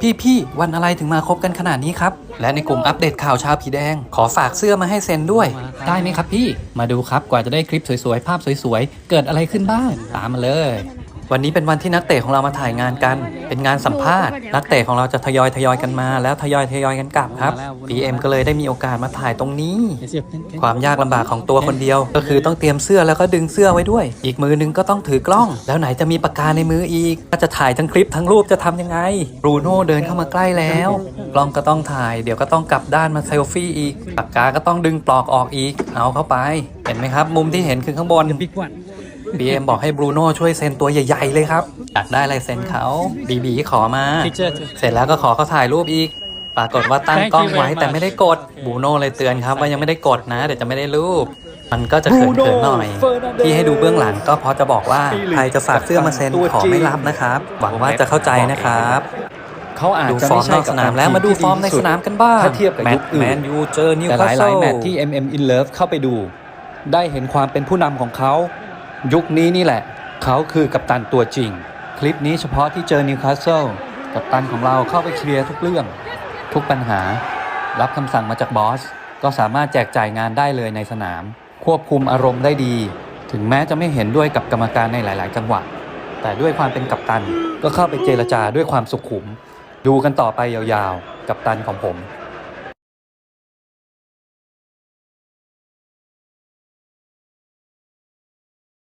พี่พี่ๆวันอะไรถึงมาคบกันขนาดนี้ครับ และในกลุ่มอัปเดตข่าวชาวผีแดง ขอฝากเสื้อมาให้เซ็นด้วย ได้ไหมครับพี่ มาดูครับกว่าจะได้คลิปสวยๆ ภาพสวยๆ เกิดอะไรขึ้นบ้าง ตามมาเลย วันนี้เป็นวันที่นักเตะของเรามาถ่ายงานกัน เป็นงานสัมภาษณ์ นักเตะของเราจะทยอยทยอยกันมา แล้วทยอยทยอยกันกลับครับ PM ก็เลยได้มีโอกาสมาถ่ายตรงนี้ ความยากลำบากของตัวคนเดียว ก็คือต้องเตรียมเสื้อแล้วก็ดึงเสื้อไว้ด้วย อีกมือนึงก็ต้องถือกล้อง แล้วไหนจะมีปากกาในมืออีกก็จะถ่ายทั้งคลิปทั้งรูปจะทำยังไงบรูโน่เดินเข้ามาใกล้แล้ว กล้องก็ต้องถ่าย เดี๋ยวก็ต้องกลับด้านมาเซลฟี่อีก ปากกาก็ต้องดึงปลอกออกอีก เอาเข้าไป เห็นไหมครับ มุมที่เห็นคือข้างบน บิ๊กวันบีเอ็มบอกให้บรูโน่ช่วยเซ็นตัวใหญ่ ๆ เลยครับอยากได้ลายเซ็นเขาบีบีขอมาพิเจอร์เสร็จแล้วก็ขอเขาถ่ายรูปอีก ปรากฏว่าตั้ง Thank you กล้องไว้ very much แต่ไม่ได้กดบรูโน่เลยเตือนครับว่ายังไม่ได้กดนะ เดี๋ยวจะไม่ได้รูป มันก็จะเขิน Bruno ๆหน่อย Fernandes ที่ให้ดูเบื้องหลังก็เพราะจะบอกว่าปีหลีใครจะฝากเสื้อมาเซ็นตัวขอจริงไม่รับนะครับ หวังว่าจะเข้าใจนะครับ เขาอาจดูจะฟอไม่ร์มใช่นอกสนามแล้วมาดูฟอร์มในสนามกันบ้างถ้าเทียบกับแมยุตคช์อื่นแมนยูเจอนิวแต่คาสหเซิลายลๆแมตช์ที่ MM in Love เข้าไปดู ได้เห็นความเป็นผู้นำของเขา ยุคนี้นี่แหละ เขาคือกัปตันตัวจริง คลิปนี้เฉพาะที่เจอนิวคาสเซิลกัปตันของเราเข้าไปเคลียร์ทุกเรื่อง ทุกปัญหา รับคำสั่งมาจากบอส ก็สามารถแจกจ่ายงานได้เลยในสนาม ควบคุมอารมณ์ได้ดี ถึงแม้จะไม่เห็นด้วยกับกรรมการในหลาย ๆ จังหวะ แต่ด้วยความเป็นกัปตันก็เข้าไปเจรจาด้วยความสุขุม ดูกันต่อไปยาวๆ กัปตันของผม